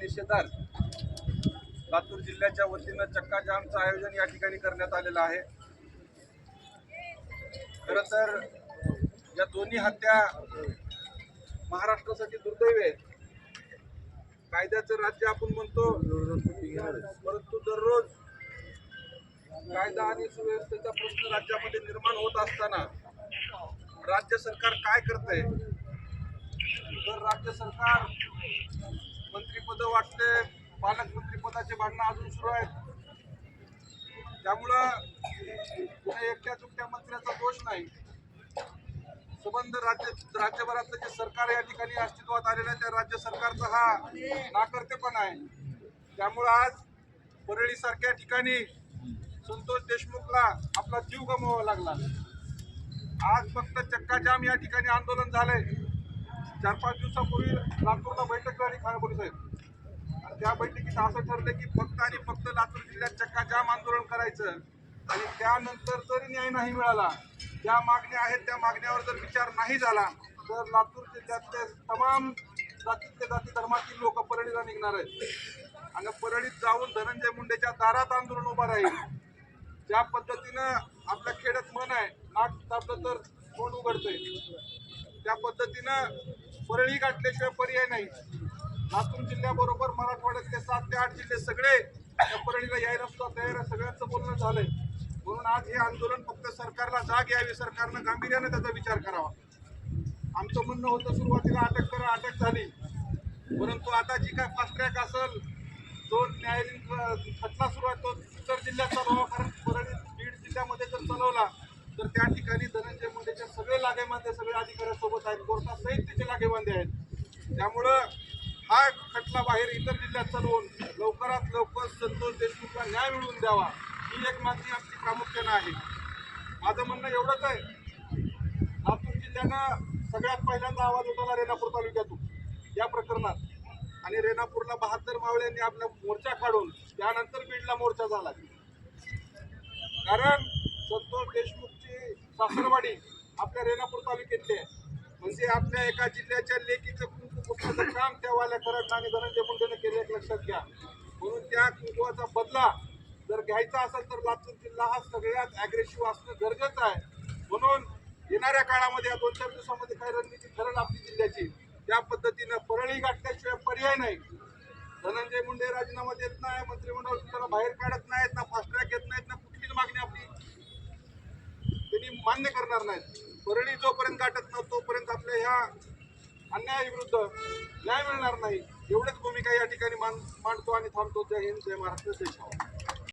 निषेधार्थ लातूर जिल्ह्याच्या वतीनं चक्का जामचं आयोजन या ठिकाणी करण्यात आलेलं आहे. खर तर या दोन्ही हत्या महाराष्ट्रासाठी दुर्दैव आहेत. कायद्याचं राज्य आपण म्हणतो परंतु दररोज कायदा आणि सुव्यवस्थेचा प्रश्न राज्यामध्ये निर्माण होत असताना राज्य सरकार काय करतंय? तर राज्य सरकार पालकमंत्री अजून सुरू आहेत. त्यामुळं एकट्या चुकट्या मंत्र्याचा दोष नाही. संबंध राज्य राज्यभरातलं जे सरकार या ठिकाणी अस्तित्वात आलेलं आहे त्या राज्य सरकारचा हा नाकर्तेपणा आहे. त्यामुळं आज परळी सारख्या ठिकाणी संतोष देशमुखला आपला जीव गमवावा लागला. आज फक्त चक्काजाम या ठिकाणी आंदोलन झालंय. चार पाच दिवसापूर्वी लातूरला बैठक झाली खानापूर साहेब आणि त्या बैठकीत असं ठरलं की फक्त आणि फक्त लातूर जिल्ह्यात चक्काजाम आंदोलन करायचं. आणि त्यानंतर जरी न्याय नाही मिळाला ज्या मागण्या आहेत त्या मागण्यावर जर विचार नाही झाला तर लातूर जिल्ह्यातले तमाम जातीतले जाती धर्मातील लोक परळीला निघणार आहेत. आणि परळीत जाऊन धनंजय मुंडेच्या दारात आंदोलन उभं राहील. ज्या पद्धतीनं आपल्या खेड्यात मन आहे नाक दाबलं तर तोंड उघडतंय. त्या पद्धतीनं परळी गाठल्याशिवाय पर्याय नाही. लातूर जिल्ह्याबरोबर मराठवाड्यातले सात ते आठ जिल्हे सगळे परणीला परळीला यायला सुद्धा तयार आहे. सगळ्यांचं बोलणं झालंय. म्हणून आज हे आंदोलन फक्त सरकारला जाग यावी सरकारनं गांभीर्याने त्याचा विचार करावा. आमचं म्हणणं होतं सुरुवातीला अटक करा अटक झाली. परंतु आता जी काय फास्ट ट्रॅक असेल जो न्यायालयीन खटला सुरू आहे तो इतर जिल्ह्यात चालवा कारण परळी बीड जिल्ह्यामध्ये जर चालवला तर त्या ठिकाणी धनंजय मुंडेच्या सगळे लागेबांधे सगळे अधिकाऱ्यांसोबत आहेत. कोर्टासहित त्याचे लागेबांधे आहेत. त्यामुळं हा खटला बाहेर इतर जिल्ह्यात चालवून लवकरात लवकर संतोष देशमुखला न्याय मिळवून द्यावा ही एक मागणी आमची प्रामुख्यानं आहे. माझं म्हणणं एवढंच आहे. लातूर जिल्ह्यानं सगळ्यात पहिल्यांदा आवाज उठवला रेणापूर तालुक्यातून या प्रकरणात. आणि रेणापूरला बहात्तर मावळ्यांनी आपला मोर्चा काढून त्यानंतर बीडला मोर्चा झाला. कारण संतोष देशमुखची सासरवाडी आपल्या रेणापूर तालुक्यातली आहे. म्हणजे आपल्या एका जिल्ह्याच्या लेखीचं कुंकू पुसण्याचं काम त्यावाल्या करत आणि धनंजय मुंडेनं केलं एक लक्षात घ्या. म्हणून त्या कुंकुवाचा बदला जर घ्यायचा असेल तर लातूर जिल्हा हा सगळ्यात अग्रेसिव्ह असणं गरजेचं आहे. म्हणून येणाऱ्या काळामध्ये या दोन चार दिवसामध्ये काय रणनीती ठरेल आपली जिल्ह्याची? त्या पद्धतीनं परळी गाठल्याशिवाय पर्याय नाही. धनंजय मुंडे राजीनामा देत नाही मंत्रिमंडळ त्याला बाहेर काढत नाहीत ना फास्ट ट्रॅक घेत नाहीत ना कुठलीच मागणी आपली. त्यांनी मान्य करणार नाहीत. परळी जोपर्यंत गाठत न तोपर्यंत आपल्या ह्या अन्यायाविरुद्ध न्याय मिळणार नाही. एवढीच भूमिका या ठिकाणी मान मांडतो आणि थांबतो. जय हिंद जय महाराष्ट्र देशावर